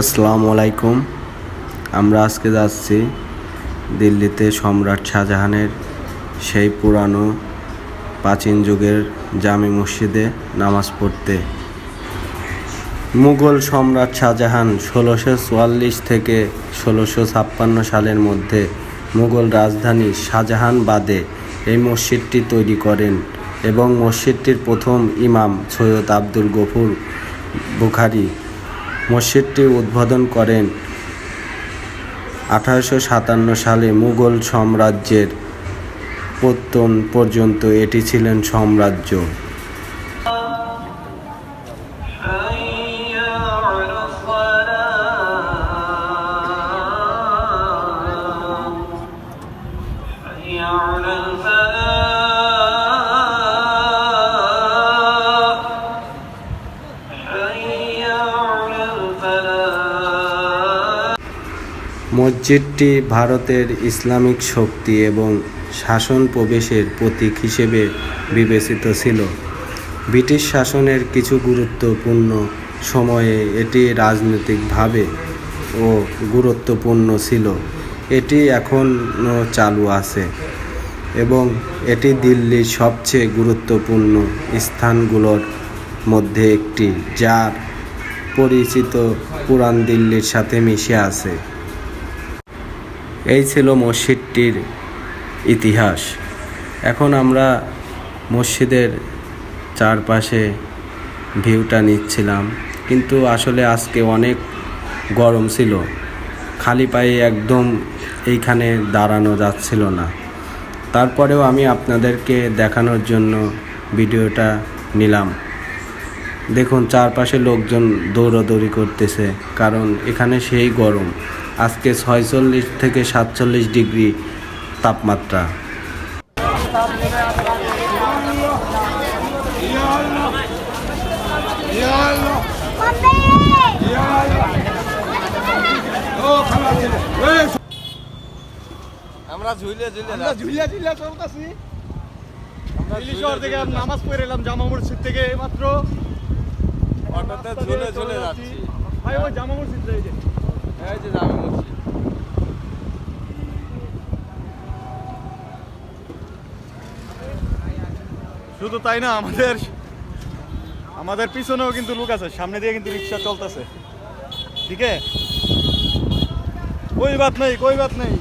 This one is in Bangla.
আসসালামু আলাইকুম। আমরা আজকে যাচ্ছি দিল্লিতে সম্রাট শাহজাহানের সেই পুরানো প্রাচীন যুগের জামি মসজিদে নামাজ পড়তে। মুঘল সম্রাট শাহজাহান ষোলোশো চুয়াল্লিশ থেকে ষোলোশো ছাপ্পান্ন সালের মধ্যে মুঘল রাজধানী শাহজাহান বাদে এই মসজিদটি তৈরি করেন এবং মসজিদটির প্রথম ইমাম সৈয়দ আব্দুল গফুর বুখারি মসজিদটি উদ্বোধন করেন আঠারোশো সাতান্ন সালে মুঘল সাম্রাজ্যের পত্তন পর্যন্ত এটি ছিলেন সাম্রাজ্য। মসজিদটি ভারতের ইসলামিক শক্তি এবং শাসন প্রবেশের প্রতীক হিসেবে বিবেচিত ছিল। ব্রিটিশ শাসনের কিছু গুরুত্বপূর্ণ সময়ে এটি রাজনৈতিকভাবে ও গুরুত্বপূর্ণ ছিল। এটি এখনও চালু আছে এবং এটি দিল্লির সবচেয়ে গুরুত্বপূর্ণ স্থানগুলোর মধ্যে একটি, যার পরিচিত পুরান দিল্লির সাথে মিশে আছে। এই ছিল মসজিদটির ইতিহাস। এখন আমরা মসজিদের চারপাশে ভিউটা নিচ্ছিলাম। কিন্তু আসলে আজকে অনেক গরম ছিল। খালি পায়ে একদম এইখানে দাঁড়ানো যাচ্ছিল না। তারপরেও আমি আপনাদেরকে দেখানোর জন্য ভিডিওটা নিলাম। দেখুন চারপাশে লোকজন দৌড়াদৌড়ি করতেছে কারণ এখানে সেই গরম। আজকে ছয়চল্লিশ থেকে সাতচল্লিশ ডিগ্রি তাপমাত্রা। আমরা ঝুলে ঝুলে আমরা ঝুলিয়া ঝুলিয়া চলতেছি। দিল্লি শহর থেকে নামাজ পড়ে এলাম জামা মসজিদ থেকে মাত্র অটোতে ঝুলে ঝুলে যাচ্ছি। ভাই ওই জামা মসজিদ এই যে। এই যে জামা মসজিদ। শুধু তাই না আমাদের আমাদের পিছনেও কিন্তু লোক আছে সামনে দিয়ে কিন্তু রিক্সা চলতেছে। ঠিক আছে? ওই বাত নাই কই বাত নাই?